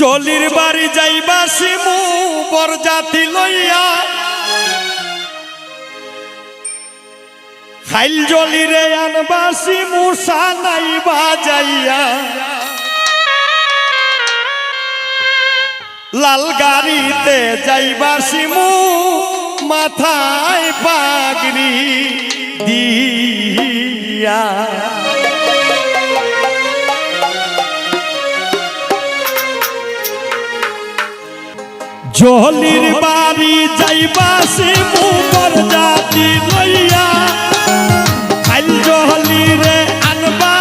জলির বাড়ি যাইবা শিমু বরজাতি লইয়া। খাইল জলিরে আনবা শিমু, সানাইবা যাইয়া। লাল গাড়িতে যাইবা শিমু, মাথায় পাগড়ি দিয়া। জহলির বাড়ি যাইবা সে মুখর জাতি লইয়া। খাইল জহলিরে আনবা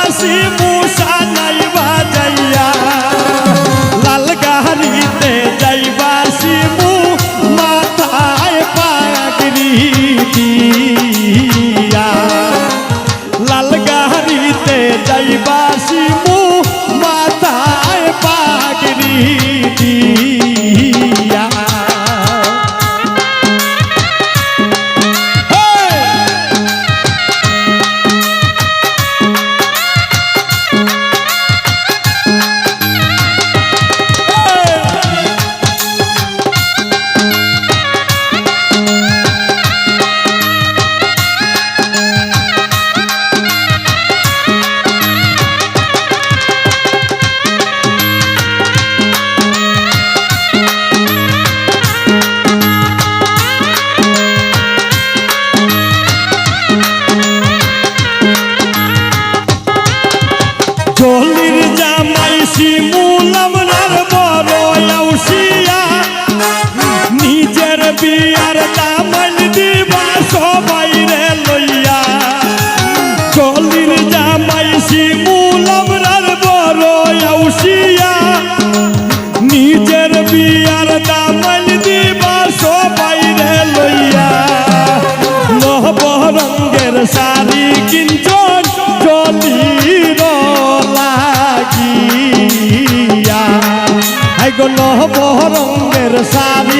আউসিয়া নিজের বিয়ার দামন দিবা সবাই রে লইয়া। নহব রঙ্গের শাড়ি কিঞ্চন জলির লাগিয়া। হাই গো নহব রঙ্গের শাড়ি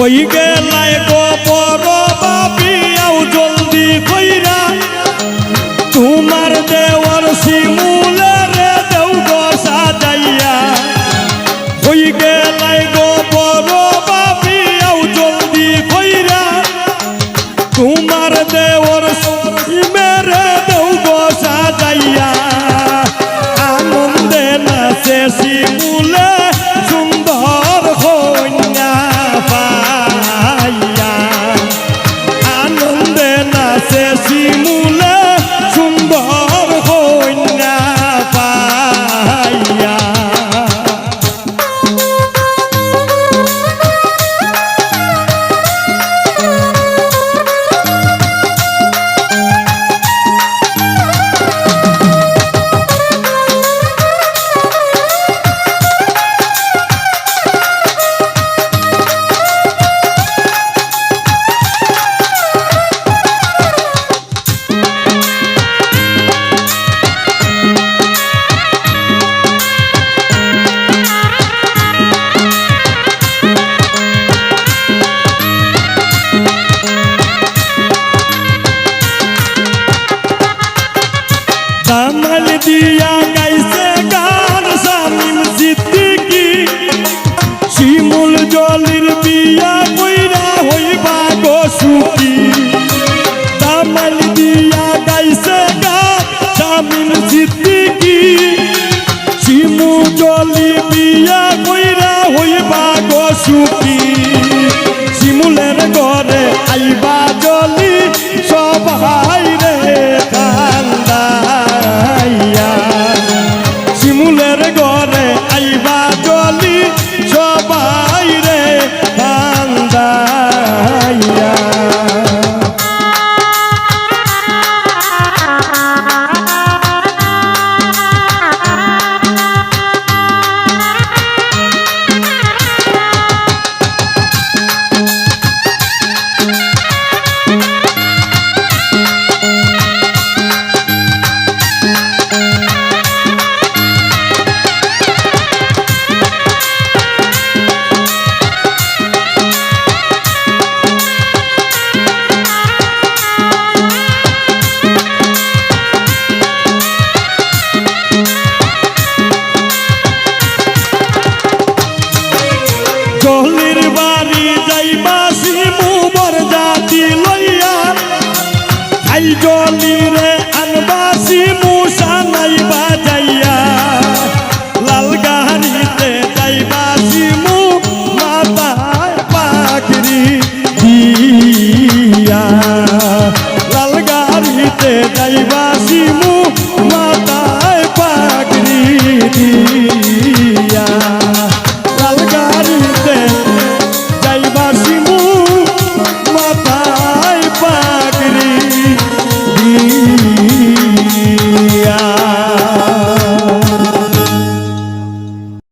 হই গেলাই গো বড় বাপিয়াও জলদি কইরা তোমার দেওয়ার শিমুলে রে দেও গো সাজাইয়া সুখী শিমুলের ঘরে আইবা বাড়ি যাইবা শিমু জাতি লইয়া খাই জলি